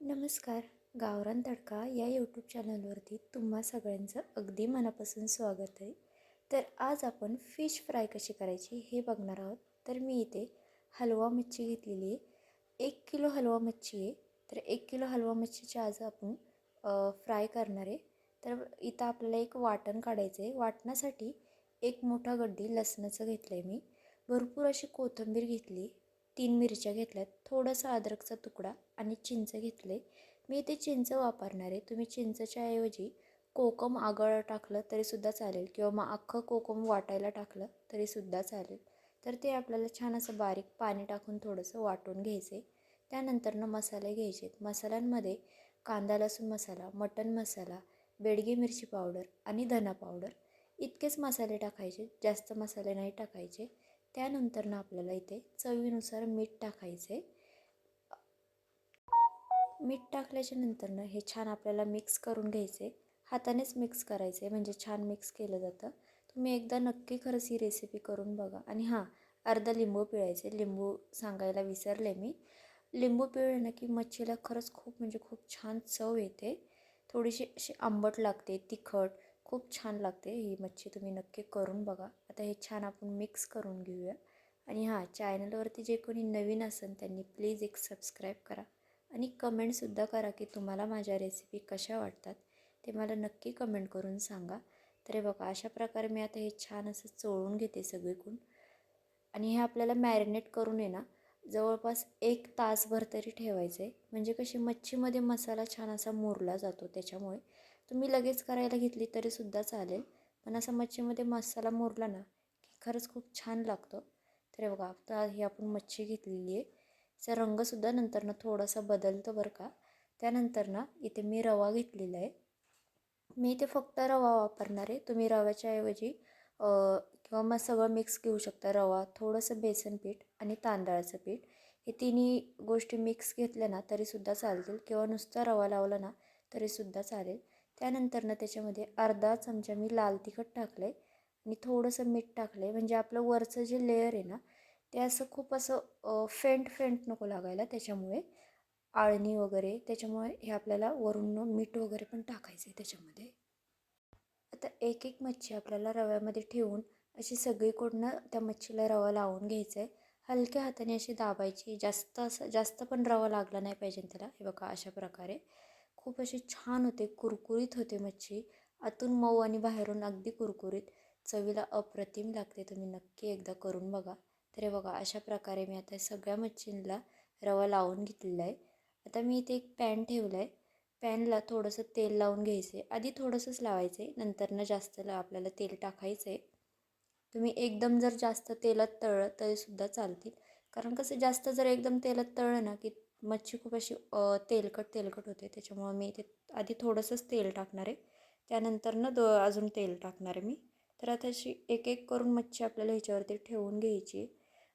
नमस्कार. गावरान तडका या यूट्यूब चॅनलवरती तुम्हा सगळ्यांचं अगदी मनापासून स्वागत आहे. तर आज आपण फिश फ्राय कशी करायची हे बघणार आहोत. तर मी इथे हलवा मच्छी घेतलेली आहे. एक किलो हलवा मच्छी आहे. तर एक किलो हलवा मच्छीच्या आज आपण फ्राय करणार आहे. तर इथं आपल्याला एक वाटण काढायचं आहे वाटणासाठी एक मोठा गड्डी लसणाचं घेतलं आहे मी. भरपूर अशी कोथिंबीर घेतली. तीन मिरच्या घेतल्यात थोडंसं अद्रकचा तुकडा आणि चिंच घेतले. मी इथे चिंच वापरणार. आहे तुम्ही चिंचच्या ऐवजी कोकम आगळ टाकलं तरीसुद्धा चालेल किंवा मग अख्खं कोकम वाटायला टाकलं तरीसुद्धा चालेल. तर ते आपल्याला छान असं बारीक पाणी टाकून थोडंसं वाटून घ्यायचे. त्यानंतरनं मसाले घ्यायचे. मसाल्यांमध्ये कांदा लसूण मसाला मटण मसाला बेडगी मिरची पावडर आणि धना पावडर. इतकेच मसाले टाकायचे. जास्त मसाले नाही टाकायचे. त्यानंतरनं आपल्याला इथे चवीनुसार मीठ टाकायचे. मीठ टाकल्याच्या नंतरनं हे छान आपल्याला मिक्स करून घ्यायचे. हातानेच मिक्स करायचे म्हणजे छान मिक्स केलं जातं. तुम्ही एकदा नक्की खरंच ही रेसिपी करून बघा. आणि हां अर्धा लिंबू पिळायचे. लिंबू सांगायला विसरले मी. लिंबू पिळलं ना की मच्छीला खरंच खूप म्हणजे खूप छान चव येते. थोडीशी अशी आंबट लागते तिखट. खूप छान लागते ही मच्छी तुम्ही नक्की करून बघा. आता हे छान आपण मिक्स करून घेऊया. आणि हां चॅनलवरती जे कोणी नवीन असेल त्यांनी प्लीज एक सबस्क्राईब करा. आणि कमेंटसुद्धा करा की तुम्हाला माझ्या रेसिपी कशा वाटतात ते मला नक्की कमेंट करून सांगा. तर हे बघा अशा प्रकारे मी आता हे छान असं चोळून घेते सगळीकडून. आणि हे आपल्याला मॅरिनेट करून आहे ना जवळपास एक तासभर तरी ठेवायचं आहे म्हणजे कशी मच्छीमध्ये मसाला छान असा मुरला जातो त्याच्यामुळे. तुम्ही लगेच करायला घेतली तरीसुद्धा चालेल. पण असा मच्छीमध्ये मसाला मोरला ना की खरंच खूप छान लागतो. तर बघा आता ही आपण मच्छी घेतलेली आहे. त्याचा रंगसुद्धा नंतरनं थोडासा बदलतो बरं का. त्यानंतर ना इथे मी रवा घेतलेला आहे. मी इथे फक्त रवा वापरणार आहे. तुम्ही रव्याच्या ऐवजी किंवा मग सगळं मिक्स घेऊ शकता. रवा थोडंसं बेसन पीठ आणि तांदळाचं पीठ. हे तिन्ही गोष्टी मिक्स घेतल्या ना तरीसुद्धा चालतील. किंवा नुसता रवा लावला ना तरीसुद्धा चालेल. त्यानंतरनं त्याच्यामध्ये अर्धा चमचा मी लाल तिखट टाकलं आहे आणि थोडंसं मीठ टाकलं आहे म्हणजे आपलं वरचं जे लेअर आहे ना ते असं खूप असं फेंट फेंट नको लागायला त्याच्यामुळे. आळणी वगैरे त्याच्यामुळे हे आपल्याला वरून मीठ वगैरे पण टाकायचं आहे त्याच्यामध्ये. आता एक एक मच्छी आपल्याला रव्यामध्ये ठेवून अशी सगळीकडनं त्या मच्छीला रवा लावून घ्यायचा आहे हलक्या हाताने अशी दाबायची जास्त असं जास्त पण रवा लागला नाही पाहिजे त्याला. हे बघा अशा प्रकारे. खूप अशी छान होते कुरकुरीत होते मच्छी. आतून मऊ आणि बाहेरून अगदी कुरकुरीत. चवीला अप्रतिम लागते तुम्ही नक्की एकदा करून बघा. तर हे बघा अशा प्रकारे मी आता सगळ्या मच्छींना रवा लावून घेतलेला आहे. आता मी इथे एक पॅन ठेवला आहे पॅनला थोडंसं तेल लावून घ्यायचं. आहे आधी थोडंसंच लावायचं आहे नंतरनं जास्त आपल्याला तेल टाकायचं आहे तुम्ही एकदम जर जास्त तेलात तळलं तरीसुद्धा चालतील. कारण कसं जास्त जर एकदम तेलात तळलं ना की मच्छी खूप अशी तेलकट तेलकट होते. त्याच्यामुळं मी ते आधी थोडंसंच तेल टाकणार आहे. त्यानंतरनं दो अजून तेल टाकणार आहे मी. तर आता अशी एक एक करून मच्छी आपल्याला ह्याच्यावरती ठेवून घ्यायची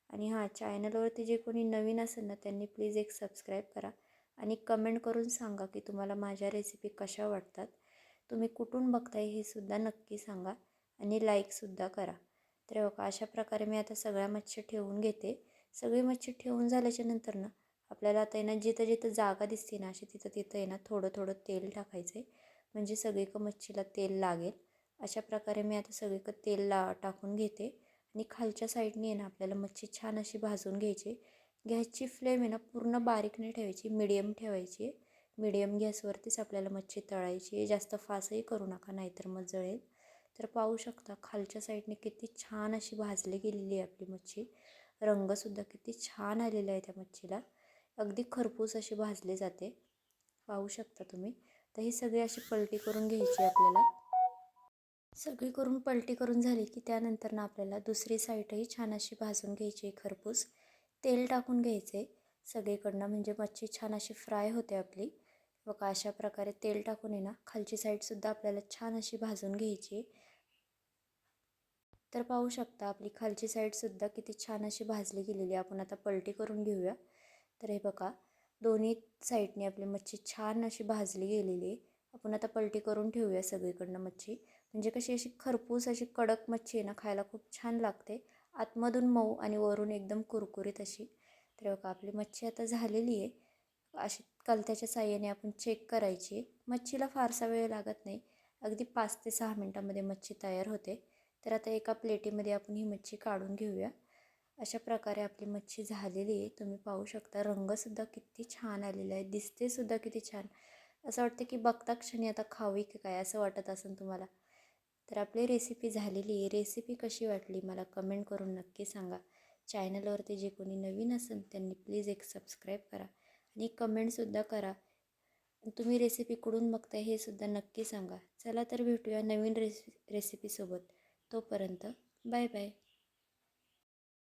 आणि हां चॅनलवरती जे कोणी नवीन असेल ना त्यांनी प्लीज एक सबस्क्राईब करा. आणि कमेंट करून सांगा की तुम्हाला माझ्या रेसिपी कशा वाटतात. तुम्ही कुठून बघताय हे सुद्धा नक्की सांगा. आणि लाईकसुद्धा करा. तर बघा अशा प्रकारे मी आता सगळ्या मच्छी ठेवून घेते. सगळी मच्छी ठेवून झाल्याच्यानंतर ना आपल्याला आता आहे ना जिथं जिथं जागा दिसते ना अशी तिथं तिथं आहे ना थोडं थोडं तेल टाकायचं आहे म्हणजे सगळीकडं मच्छीला तेल लागेल. अशा प्रकारे मी आता सगळीकडं तेल ला टाकून घेते. आणि खालच्या साईडने आहे ना आपल्याला मच्छी छान अशी भाजून घ्यायची. गॅसची फ्लेम आहे ना पूर्ण बारीक नाही ठेवायची मिडियम ठेवायची. मिडियम गॅसवरतीच आपल्याला मच्छी तळायची. जास्त फासही करू नका नाहीतर मग जळेल. तर पाहू शकता खालच्या साईडने किती छान अशी भाजली गेलेली आहे आपली मच्छी. रंगसुद्धा किती छान आलेला आहे त्या मच्छीला. अगदी खरपूस अशी भाजली जाते. पाहू शकता तुम्ही. तर ही सगळी अशी पलटी करून घ्यायची आपल्याला. सगळी करून पलटी करून झाली की त्यानंतर ना आपल्याला दुसरी साईडही छान अशी भाजून घ्यायची आहे खरपूस. तेल टाकून घ्यायचे सगळीकडनं. म्हणजे मच्छी छान अशी फ्राय होते आपली. बघा अशा प्रकारे तेल टाकून आहे ना खालची साईडसुद्धा आपल्याला छान अशी भाजून घ्यायची. तर पाहू शकता आपली खालची साईडसुद्धा किती छान अशी भाजली गेलेली आपण आता पलटी करून घेऊया. तर हे बघा दोन्ही साईडने आपली मच्छी छान अशी भाजली गेलेली आहे. आपण आता पलटी करून ठेवूया सगळीकडनं मच्छी. म्हणजे कशी अशी खरपूस अशी कडक मच्छी आहे ना खायला खूप छान लागते. आतमधून मऊ आणि वरून एकदम कुरकुरीत अशी. तर बघा आपली मच्छी आता झालेली आहे. अशी कलत्याच्या साह्याने आपण चेक करायची मच्छीला फारसा वेळ लागत नाही. अगदी पाच ते सहा मिनटामध्ये मच्छी तयार होते. तर आता एका प्लेटीमध्ये आपण ही मच्छी काढून घेऊया. अशा प्रकारे आपली मच्छी झालेली आहे. तुम्ही पाहू शकता रंगसुद्धा किती छान आलेला आहे. दिसतेसुद्धा किती छान. असं वाटतं की बघता क्षणी आता खावी की काय असं वाटत असेल तुम्हाला. तर आपली रेसिपी झालेली आहे. रेसिपी कशी वाटली मला कमेंट करून नक्की सांगा. चॅनलवरती जे कोणी नवीन असेल त्यांनी प्लीज एक सबस्क्राईब करा आणि कमेंटसुद्धा करा. तुम्ही रेसिपी कुठून बघताय हे सुद्धा नक्की सांगा. चला तर भेटूया नवीन रेसि रेसिपीसोबत तोपर्यंत बाय बाय